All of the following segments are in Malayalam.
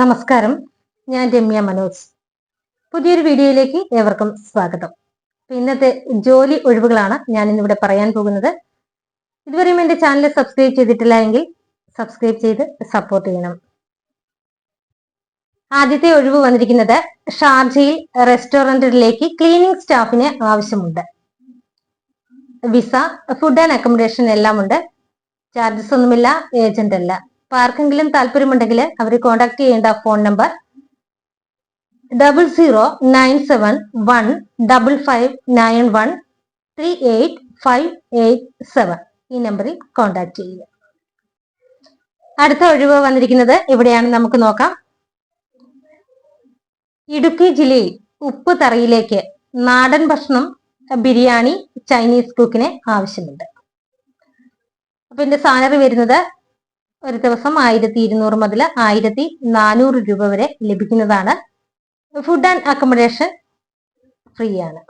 നമസ്കാരം. ഞാൻ രമ്യ മനോജ്. പുതിയൊരു വീഡിയോയിലേക്ക് ഏവർക്കും സ്വാഗതം. ഇന്നത്തെ ജോലി ഒഴിവുകളാണ് ഞാൻ ഇന്നിവിടെ പറയാൻ പോകുന്നത്. ഇതുവരെയും എന്റെ ചാനൽ സബ്സ്ക്രൈബ് ചെയ്തിട്ടില്ല എങ്കിൽ സബ്സ്ക്രൈബ് ചെയ്ത് സപ്പോർട്ട് ചെയ്യണം. ആദ്യത്തെ ഒഴിവ് വന്നിരിക്കുന്നത് ഷാർജയിൽ റെസ്റ്റോറന്റിലേക്ക് ക്ലീനിങ് സ്റ്റാഫിന് ആവശ്യമുണ്ട്. വിസ ഫുഡ് ആൻഡ് അക്കോമഡേഷൻ എല്ലാം ഉണ്ട് ചാർജസ് ഒന്നുമില്ല ഏജന്റ് അല്ല. അപ്പൊ ആർക്കെങ്കിലും താല്പര്യമുണ്ടെങ്കിൽ അവർ കോൺടാക്ട് ചെയ്യേണ്ട phone number double zero nine seven one double five nine one three eight five eight seven ഈ നമ്പറിൽ കോണ്ടാക്ട് ചെയ്യുക. അടുത്ത ഒഴിവ് വന്നിരിക്കുന്നത് എവിടെയാണ് നമുക്ക് നോക്കാം. ഇടുക്കി ജില്ലയിൽ ഉപ്പ് തറയിലേക്ക് നാടൻ ഭക്ഷണം ബിരിയാണി ചൈനീസ് കുക്കിന് ആവശ്യമുണ്ട്. അപ്പൊ എന്റെ സാലറി വരുന്നത് ഒരു ദിവസം ആയിരത്തി ഇരുന്നൂറ് മുതൽ ആയിരത്തി നാനൂറ് രൂപ വരെ ലഭിക്കുന്നതാണ്. ഫുഡ് ആൻഡ് അക്കോമഡേഷൻ ഫ്രീ ആണ്.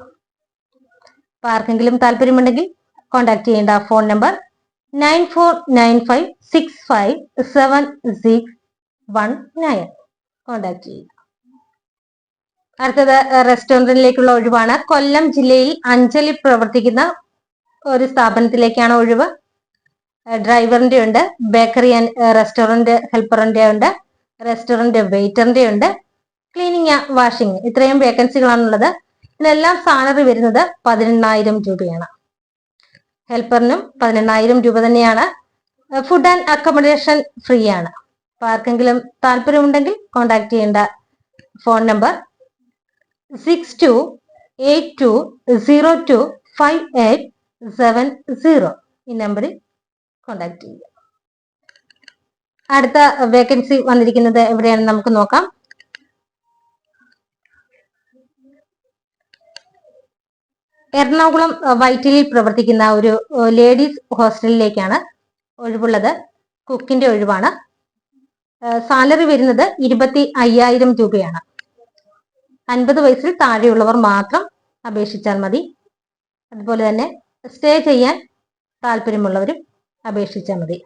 അപ്പൊ ആർക്കെങ്കിലും താല്പര്യമുണ്ടെങ്കിൽ കോൺടാക്ട് ചെയ്യേണ്ട phone number nine four nine five six five seven six one nine contact ചെയ്യുക. അടുത്തത് റെസ്റ്റോറന്റിലേക്കുള്ള ഒഴിവാണ്. കൊല്ലം ജില്ലയിൽ അഞ്ചലിൽ പ്രവർത്തിക്കുന്ന ഒരു സ്ഥാപനത്തിലേക്കാണ് ഒഴിവ്. ഡ്രൈവറിന്റെ ഉണ്ട് ബേക്കറി ആൻഡ് റെസ്റ്റോറന്റ് ഹെൽപ്പറിന്റെ ഉണ്ട് റെസ്റ്റോറന്റ് വെയിറ്ററിന്റെ ഉണ്ട് ക്ലീനിങ് വാഷിംഗ് ഇത്രയും വേക്കൻസികളാണുള്ളത് ഇതിനെല്ലാം സാലറി വരുന്നത് പതിനെണ്ണായിരം രൂപയാണ്. ഹെൽപ്പറിനും പതിനെണ്ണായിരം രൂപ തന്നെയാണ്. ഫുഡ് ആൻഡ് അക്കോമഡേഷൻ ഫ്രീ ആണ് അപ്പൊ ആർക്കെങ്കിലും താല്പര്യമുണ്ടെങ്കിൽ കോൺടാക്ട് ചെയ്യേണ്ട phone number six two eight two zero two five eight seven zero ഈ നമ്പറിൽ കോണ്ടാക്ട് ചെയ്യുക. അടുത്ത വേക്കൻസി വന്നിരിക്കുന്നത് എവിടെയാണെന്ന് നമുക്ക് നോക്കാം. എറണാകുളം വൈറ്റിലിൽ പ്രവർത്തിക്കുന്ന ഒരു ലേഡീസ് ഹോസ്റ്റലിലേക്കാണ് ഒഴിവുള്ളത്. കുക്കിന്റെ ഒഴിവാണ്. സാലറി വരുന്നത് ഇരുപത്തി അയ്യായിരം രൂപയാണ്. അൻപത് വയസ്സിൽ താഴെയുള്ളവർ മാത്രം അപേക്ഷിച്ചാൽ മതി. അതുപോലെ തന്നെ സ്റ്റേ ചെയ്യാൻ താല്പര്യമുള്ളവരും അപേക്ഷിച്ചാൽ മതി.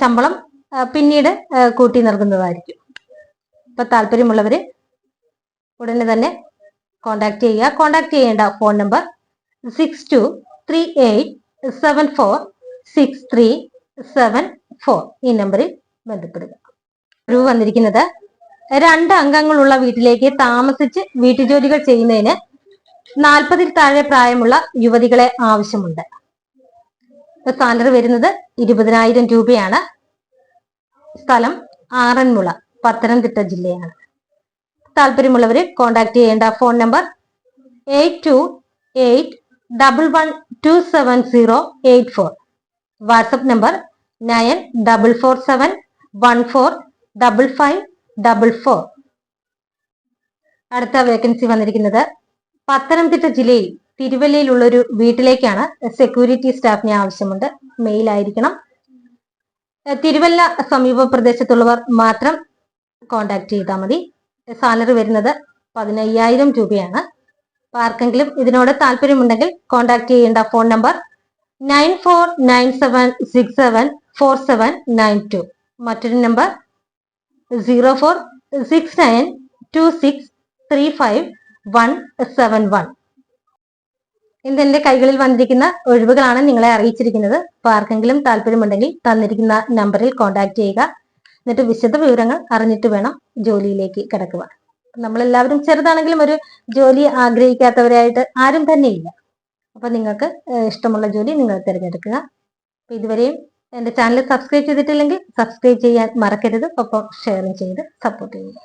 ശമ്പളം പിന്നീട് കൂട്ടി നൽകുന്നതായിരിക്കും. ഇപ്പൊ താല്പര്യമുള്ളവര് ഉടനെ തന്നെ കോണ്ടാക്ട് ചെയ്യുക. കോണ്ടാക്ട് ചെയ്യേണ്ട phone number six two three eight seven four six three seven four ഈ നമ്പറിൽ ബന്ധപ്പെടുക. ഒരു വന്നിരിക്കുന്നത് രണ്ട് അംഗങ്ങളുള്ള വീട്ടിലേക്ക് താമസിച്ച് വീട്ടുജോലികൾ ചെയ്യുന്നതിന് നാൽപ്പതിൽ താഴെ പ്രായമുള്ള യുവതികളെ ആവശ്യമുണ്ട്. സാലറി വരുന്നത് ഇരുപതിനായിരം രൂപയാണ്. സ്ഥലം ആറന്മുള പത്തനംതിട്ട ജില്ലയാണ്. താല്പര്യമുള്ളവർ കോൺടാക്ട് ചെയ്യേണ്ട phone number eight two eight double one two seven zero eight four WhatsApp number nine double four seven one four double five double four അടുത്ത വേക്കൻസി വന്നിരിക്കുന്നത് പത്തനംതിട്ട ജില്ലയിൽ തിരുവല്ലയിലുള്ള ഒരു വീട്ടിലേക്കാണ് സെക്യൂരിറ്റി സ്റ്റാഫിനെ ആവശ്യമുണ്ട്. മെയിൽ ആയിരിക്കണം. തിരുവല്ല സമീപ പ്രദേശത്തുള്ളവർ മാത്രം കോണ്ടാക്ട് ചെയ്താൽ മതി. സാലറി വരുന്നത് പതിനയ്യായിരം രൂപയാണ്. ആർക്കെങ്കിലും ഇതിനോട് താല്പര്യമുണ്ടെങ്കിൽ കോണ്ടാക്ട് ചെയ്യേണ്ട phone number nine four nine seven six seven four seven nine two മറ്റൊരു number zero four six nine two six three five one seven one ഇന്ന് എന്റെ കൈകളിൽ വന്നിരിക്കുന്ന ഒഴിവുകളാണ് നിങ്ങളെ അറിയിച്ചിരിക്കുന്നത്. അപ്പൊ ആർക്കെങ്കിലും താല്പര്യമുണ്ടെങ്കിൽ തന്നിരിക്കുന്ന നമ്പറിൽ കോൺടാക്ട് ചെയ്യുക. എന്നിട്ട് വിശദ വിവരങ്ങൾ അറിഞ്ഞിട്ട് വേണം ജോലിയിലേക്ക് കിടക്കുക നമ്മളെല്ലാവരും ചെറുതാണെങ്കിലും ഒരു ജോലി ആഗ്രഹിക്കാത്തവരായിട്ട് ആരും തന്നെയില്ല. അപ്പൊ നിങ്ങൾക്ക് ഇഷ്ടമുള്ള ജോലി നിങ്ങൾ തിരഞ്ഞെടുക്കുക. അപ്പൊ ഇതുവരെയും എന്റെ ചാനൽ സബ്സ്ക്രൈബ് ചെയ്തിട്ടില്ലെങ്കിൽ സബ്സ്ക്രൈബ് ചെയ്യാൻ മറക്കരുത്. ഒപ്പം ഷെയറും ചെയ്ത് സപ്പോർട്ട് ചെയ്യുക.